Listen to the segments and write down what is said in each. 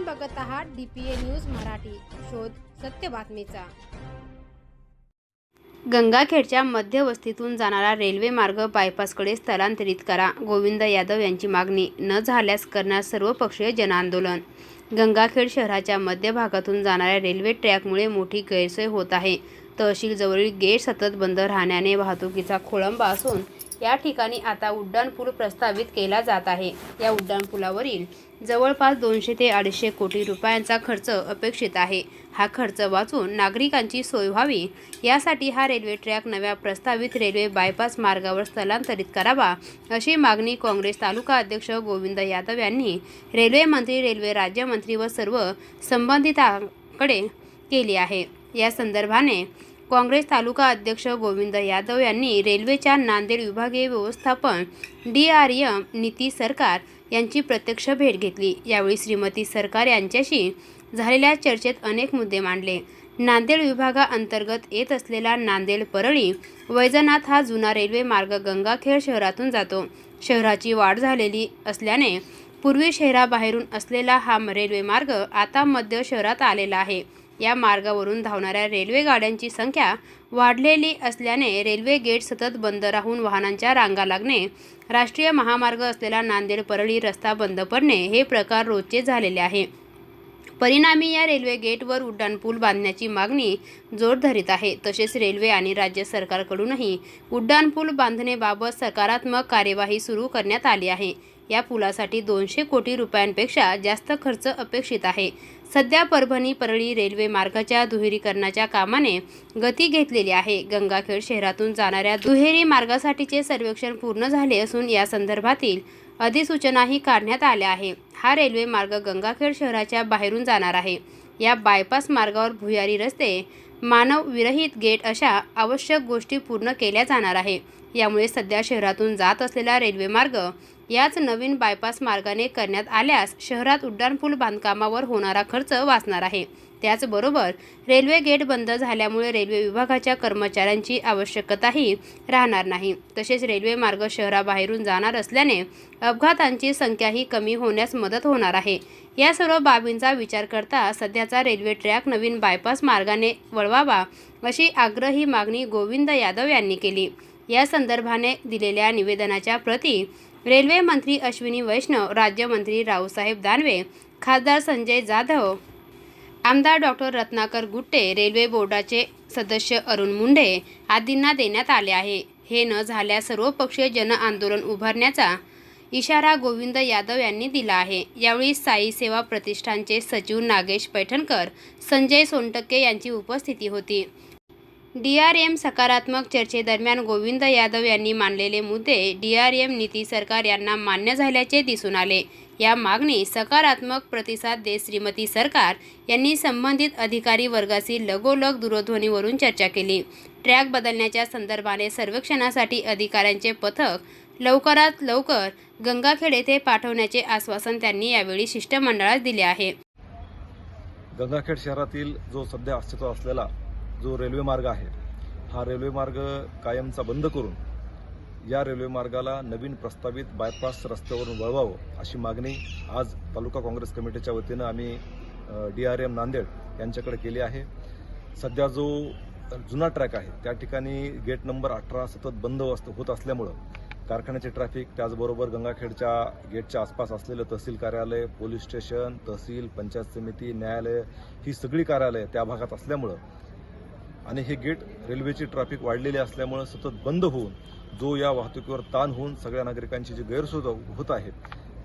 आपण बघत आहात डीपीए न्यूज मराठी. शोध सत्य बातमीचा. गंगाखेडच्या मध्यवस्तीतून जाणारा रेल्वे मार्ग बायपासकडे स्थलांतरित करा. गोविंद यादव यांची मागणी न झाल्यास करणार सर्वपक्षीय जनआंदोलन. गंगाखेड शहराच्या मध्य भागातून जाणाऱ्या रेल्वे ट्रॅकमुळे मोठी गैरसोय होत आहे. तहसील जवळील गेट सतत बंद राहण्याने वाहतुकीचा खोळंबा असून या ठिकाणी आता उड्डाणपूल प्रस्तावित केला जात आहे. या उड्डाणपुलावरील जवळपास दोनशे ते अडीचशे कोटी रुपयांचा खर्च अपेक्षित आहे. हा खर्च वाचून नागरिकांची सोय व्हावी. यासाठी हा रेल्वे ट्रॅक नव्या प्रस्तावित रेल्वे बायपास मार्गावर स्थलांतरित करावा अशी मागणी काँग्रेस तालुका अध्यक्ष गोविंद यादव यांनी रेल्वे मंत्री रेल्वे राज्यमंत्री व सर्व संबंधितांकडे केली आहे. या संदर्भाने काँग्रेस तालुका अध्यक्ष गोविंद यादव यांनी रेल्वेच्या नांदेड विभागीय व्यवस्थापन डी आर एम नीती सरकार यांची प्रत्यक्ष भेट घेतली. यावेळी श्रीमती सरकार यांच्याशी झालेल्या चर्चेत अनेक मुद्दे मांडले. नांदेड विभागाअंतर्गत येत असलेला नांदेड परळी वैजनाथ हा जुना रेल्वे मार्ग गंगाखेड शहरातून जातो. शहराची वाढ झालेली असल्याने पूर्वी शहराबाहेरून असलेला हा रेल्वे मार्ग आता मध्य शहरात आलेला आहे. या मार्गावरून धावणाऱ्या रेल्वे गाड्यांची संख्या वाढलेली असल्याने रेल्वे गेट सतत बंद राहून वाहनांच्या रांगा लागणे राष्ट्रीय महामार्ग असलेला नांदेड परळी रस्ता बंद पडणे हे प्रकार रोजचे झालेले आहे. परिणामी या रेल्वे गेटवर उड्डाणपूल बांधण्याची मागणी जोर धरीत आहे. तसेच रेल्वे आणि राज्य सरकारकडूनही उड्डाणपूल बांधणेबाबत सकारात्मक कार्यवाही सुरू करण्यात आली आहे. या पुलासाठी दोनशे कोटी रुपयांपेक्षा जास्त खर्च अपेक्षित आहे. सध्या परभणी परळी रेल्वे मार्गाच्या दुहेरीकरणाच्या कामाने गती घेतलेली आहे. गंगाखेड शहरातून जाणाऱ्या दुहेरी मार्गासाठीचे सर्वेक्षण पूर्ण झाले असून या संदर्भातील अधिसूचनाही काढण्यात आल्या आहे. हा रेल्वे मार्ग गंगाखेड शहराच्या बाहेरून जाणार आहे. या बायपास मार्गावर भुयारी रस्ते मानव विरहित गेट अशा आवश्यक गोष्टी पूर्ण केल्या जाणार आहे. यामुळे सध्या शहरातून जात असलेला रेल्वे मार्ग याच नवीन बायपास मार्गाने करण्यात आल्यास शहरात उड्डाणपूल बांधकामावर होणारा खर्च वाचणार आहे. त्याचबरोबर रेल्वे गेट बंद झाल्यामुळे रेल्वे विभागाच्या कर्मचाऱ्यांची आवश्यकताही राहणार नाही. तसेच रेल्वे मार्ग शहराबाहेरून जाणार असल्याने अपघातांची संख्याही कमी होण्यास मदत होणार आहे. या सर्व बाबींचा विचार करता सध्याचा रेल्वे ट्रॅक नवीन बायपास मार्गाने वळवावा अशी आग्रही मागणी गोविंद यादव यांनी केली. या संदर्भाने दिलेल्या निवेदनाच्या प्रती रेल्वे मंत्री अश्विनी वैष्णव राज्यमंत्री रावसाहेब दानवे खासदार संजय जाधव आमदार डॉक्टर रत्नाकर गुट्टे रेल्वे बोर्डाचे सदस्य अरुण मुंढे आदींना देण्यात आले आहे. हे न झाल्यास सर्वपक्षीय जन आंदोलन उभारण्याचा इशारा गोविंद यादव यांनी दिला आहे. यावेळी साई सेवा प्रतिष्ठानचे सचिव नागेश पैठणकर संजय सोनटक्के यांची उपस्थिती होती. डी आर एम सकारात्मक चर्चेदरम्यान गोविंद यादव यांनी मांडलेले मुद्दे डी आर एम नीती सरकार यांना मान्य झाल्याचे दिसून आले. या मागणी सकारात्मक प्रतिसाद देत श्रीमती सरकार यांनी संबंधित अधिकारी वर्गाशी लगोलग दूरध्वनीवरून चर्चा केली. ट्रॅक बदलण्याच्या संदर्भाने सर्वेक्षणासाठी अधिकाऱ्यांचे पथक लवकरात लवकर गंगाखेड येथे पाठवण्याचे आश्वासन त्यांनी यावेळी शिष्टमंडळास दिले आहे. गंगाखेड शहरातील जो सध्या अस्तित्व असलेला जो रेल्वे मार्ग आहे हा रेल्वे मार्ग कायमचा बंद करून या रेल्वे मार्गाला नवीन प्रस्तावित बायपास रस्त्यावरून वळवावं अशी मागणी आज तालुका काँग्रेस कमिटीच्या वतीनं आम्ही डी आर एम नांदेड यांच्याकडे केली आहे. सध्या जो जुना ट्रॅक आहे त्या ठिकाणी गेट नंबर अठरा सतत बंद होत असल्यामुळं कारखान्याचे ट्रॅफिक त्याचबरोबर गंगाखेडच्या गेटच्या आसपास असलेलं तहसील कार्यालय पोलीस स्टेशन तहसील पंचायत समिती न्यायालय ही सगळी कार्यालय त्या भागात असल्यामुळं आणि हे गेट रेल्वेची ट्रॅफिक वाढलेली असल्यामुळे सतत बंद होऊन जो या वाहतुकीवर ताण होऊन सगळ्या नागरिकांची जी गैरसोय होत आहे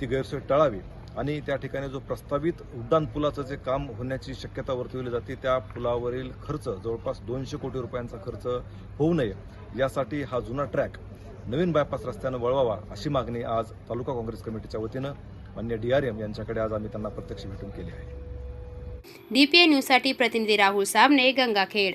ती गैरसोय टाळावी आणि त्या ठिकाणी जो प्रस्तावित उड्डाण पुलाचं जे काम होण्याची शक्यता वर्तवली जाते त्या पुलावरील खर्च जवळपास दोनशे कोटी रुपयांचा खर्च होऊ नये. यासाठी हा जुना ट्रॅक नवीन बायपास रस्त्यानं वळवावा अशी मागणी आज तालुका काँग्रेस कमिटीच्या वतीनं मान्य डीआरएम यांच्याकडे आज आम्ही त्यांना प्रत्यक्ष भेटून केली आहे. डीपीए न्यूजसाठी प्रतिनिधी राहुल साबणे गंगाखेड.